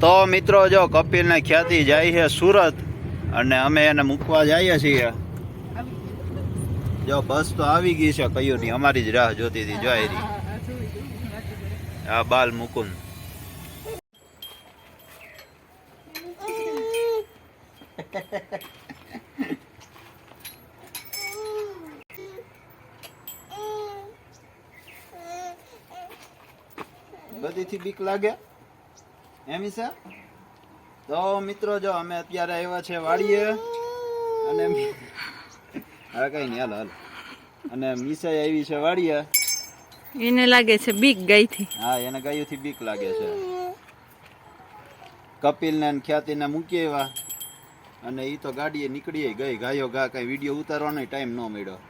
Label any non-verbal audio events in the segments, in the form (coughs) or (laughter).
તો મિત્રો, જો કપિલને ખ્યાતિ જાય છે સુરત અને અમે એને મૂકવા જઈએ છીએ. જો બસ તો આવી ગઈ છે કયું નહીં અમારી જ રાહ જોતી હતી જોઈ આ બાલ મુકુંદ. બધીથી બીક લાગે? એમ છે? તો મિત્રો જો અમે અત્યારે આવ્યા છે વાડીએ અને હવે કઈ નહીં હાલ હાલ. અને મીસાઈ આવી છે વાડીએ. એને લાગે છે બીક ગઈ થી હા એને ગાયુંથી બીક લાગે છે. કપિલને ને ખ્યાતિને મૂકી આવ્યા અને એ તો ગાડીએ નીકળી ગઈ. ગાયો ગા કઈ વીડિયો ઉતારવાનો ટાઈમ ન મળ્યો.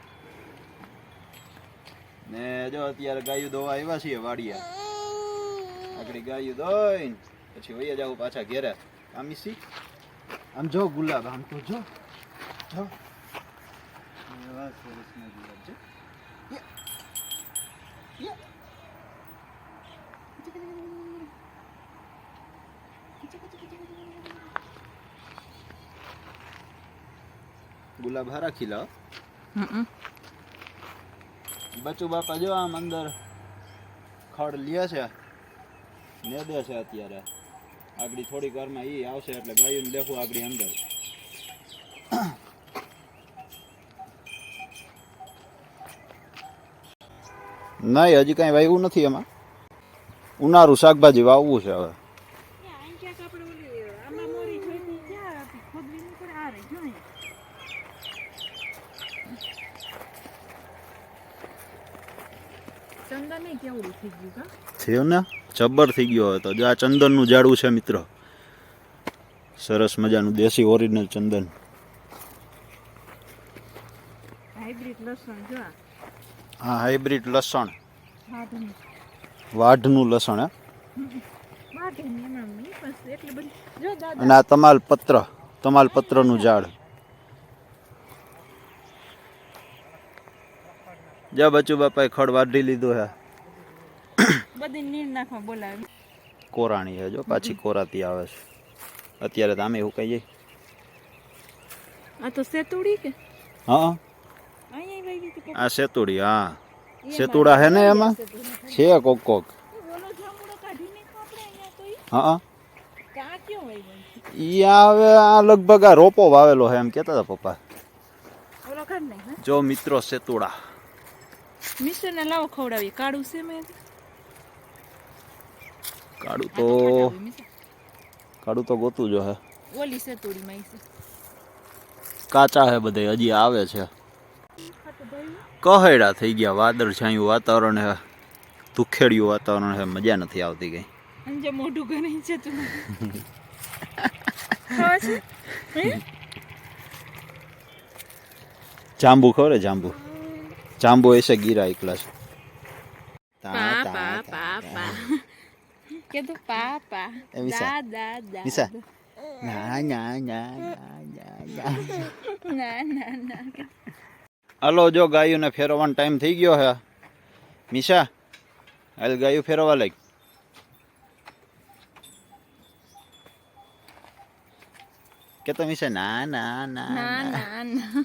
ને જો અત્યારે ગાયું દોવા આવ્યા છીએ વાડીએ. આગળ ગાયું દોઈને પછી વૈયા જાવ પાછા ઘેરે. આમ ઈસી આમ જો ગુલાબ આમ તો જો. જો. એવા સરસના ગુલાબ. યા. ગુલાબ હારા ખીલા બચુ બાપા જો આમ અંદર ખડ લે છે. નેદે છે અત્યારે. આગળ થોડીક વારમાં એ આવશે એટલે ગાયું દેખું આગળ અંદર. (coughs) નહીં, હજી કાંઈ વાવ્યું નથી એમાં. ઉનાળું શાકભાજી વાવવું છે હવે ચંદન કેવડું થઈ ગયું કા થયો ને? જબ્બર થઈ ગયો હતો જો આ ચંદનનું ઝાડું છે મિત્રો. સરસ મજાનું દેશી ઓરિજિનલ ચંદન. હાઇબ્રિડ લસણ જો હા હાઇબ્રિડ લસણ. વાઢનું. લસણ અને આ તમાલપત્ર તમાલપત્રનું ઝાડ. જા બચુ બાપાએ ખડ વાઢી લીધું હે. બધી નીર નાખવા બોલાવે. કોરાણી હે જો પાછી કોરાતી આવે છે. અત્યારે તો આમે એવું કહીએ. આ તો સેતુડી કે? હા. આ સેતુડી હા. સેતુડા હે ને એમાં? છે કોક કોક. હા. ઈ હવે આ લગભગ આ રોપો વાવેલો છે એમ કહેતા હતા પપ્પા. જો મિત્રો સેતુડા. મિસ્ટર ને લાવો ખવડાવી કાળું છે મેં કાળું તો કાડું કાળું તો ગોતું જો હે. ઓલી સેતુડી માં છે. કાચા હે બધે હજી આવે છે. કહેડા થઈ ગયા વાદળ છાયું વાતાવરણ હે. દુખેડિયું વાતાવરણ હે મજા નથી આવતી કઈ. અંજે મોઢું ગણી છે તું છે? જાંબુ ખબર જાંબુ? જાંબુ જાંબુ એસે ગીરા એકલા છે. કીધું પા પા એ વિસા. દા દા દા વિસા. ના ના ના ના ના ના ના ના ના હાલો જો ગાયોને ફેરવવાનો ટાઈમ થઈ ગયો હે. મિશા હાલ ગાયું ફેરવવા લાગ. કે તો મિશા ના ના ના ના ના. ના ના.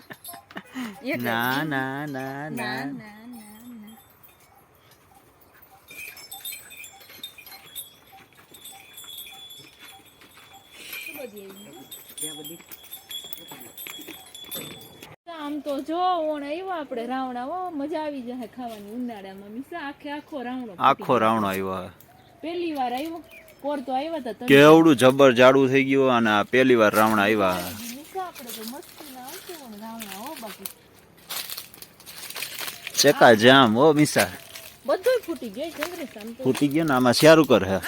(laughs) એક જ. ના ના ના ના ના ના. ના ના. આમ તો જો ઓણ આવ્યો આપણે રાવણા. ઓ મજા આવી જાય ખાવાની ઉનાળામાં. મિસા આખે આખો રાવણો આખો રાવણો આવ્યો પહેલી વાર આવ્યો. કોર તો આવ્યા હતા કેવડું જબર જાડું થઈ ગયું અને આ પહેલી વાર રાવણ આવ્યા આપણે તો મસ્તી ના આવશે રાવણા ઓ બાકી. ચેકા જામ ઓ મિસા બધું ફૂટી ગયો. આમ ફૂટી ગયો ને આમાં શ્યારું કર હે.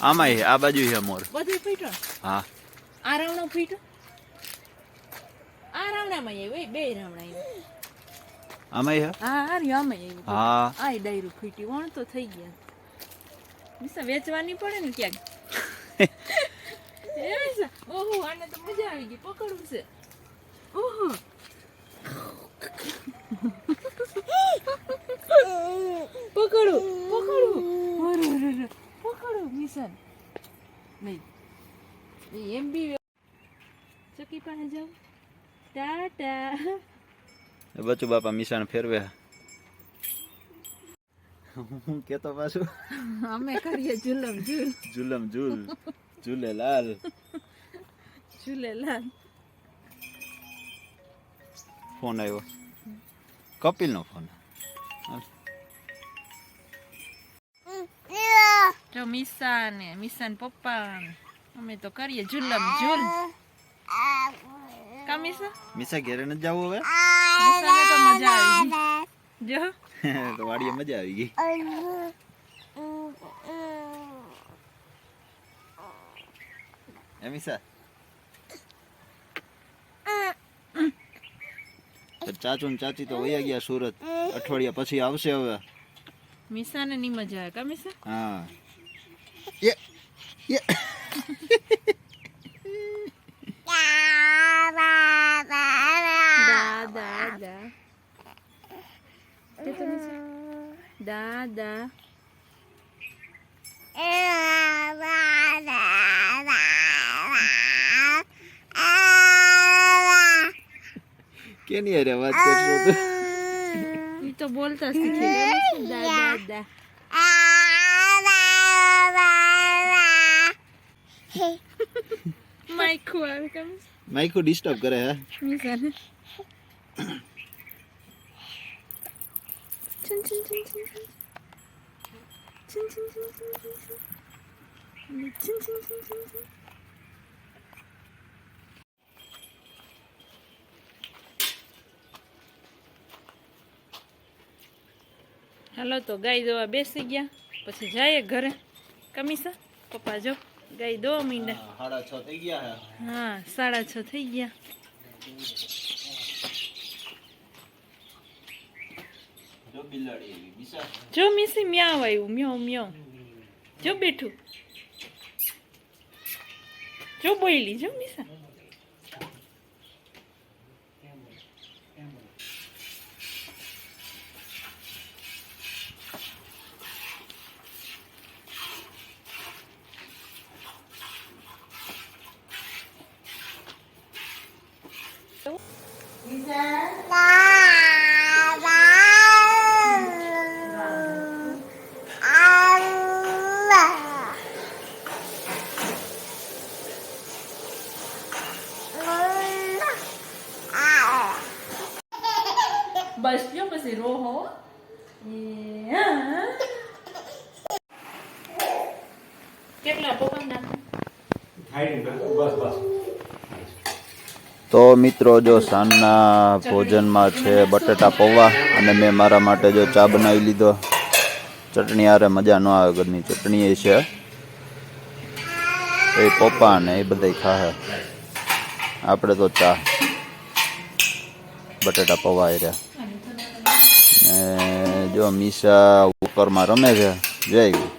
આમાં આ બાજુ છે મોર. બધું ફીટો હા. આ રાવણો ફૂટ્યો? આ રાવણામાં આવ્યો બે રાવણા આવ્યો. આમાં હે? હા આ રહ્યો આમાં આવ્યો. હા. આ ડાયરું ફીટી વણ તો થઈ ગયા. મિસા વેચવાની પડે ને ક્યાંક? (laughs) એ મિસા ઓહો આને તો મજા આવી ગઈ પકડવું છે. ઓહો. પકડો પકડો. પકડો મિશન. નહીં. એમ બી ચકી પાસે જાઉં. ટાટા. બચુ બાપા મિશાણ ફેરવે. હું કેતો પાછું? અમે કરીએ જુલમ જુલ. જુલમ જુલ. ઝૂલે લાલ. ઝૂલેલાલ ફોન આવ્યો. કપિલનો ફોન. જો મિસા ને મિસા ને પપ્પા અમે તો કરીએ જુલમ જુલ કા મિસા મિશા ઘેરે ન જાવ હવે મિસાને તો મજા આવી ગઈ જો તો વાડીએ મજા આવી ગઈ એ મિશા તો ચાચુ ને ચાચી તો વયા ગયા સુરત અઠવાડિયા પછી આવશે હવે મિસાને ની મજા આવે કા મિસા હા Ya. Ya. Dada. Kenny era más que Ito boltas si queremos da Dada. માઈકું આવે કેમ માઈકુ ડિસ્ટર્બ કરે હે મિસાને ચુન ચુન ચુન ચુન ચુન ચુન ચુન ચુન ચુન ચુન ચુન ચુન ચુન ચુન હાલો તો ગાય જોવા બેસી ગયા. પછી જાય ઘરે. કમીસા પપ્પા જો. ગાય દો મીંડા સાડા છ થઈ ગયા હે સાડા છ થઈ ગયા. જો બિલાડી આવી જો મિસી મ્યાવ આવ્યું મ્યો મ્યો જો બેઠું. જો બોયલી જો મિસા. બસ જો પછી રોહો કેટલા પપ્પા તો મિત્રો જો સાંજના ભોજનમાં છે બટેટા પૌવા અને મેં મારા માટે જો ચા બનાવી લીધો. ચટણી આરે મજા ન આવે ઘરની ચટણી એ છે. એ પપ્પા ને એ બધા ખાહે. આપણે તો ચા. બટેટા પૌવા એ રહ્યા Eh, yo misa por maromedia, llego.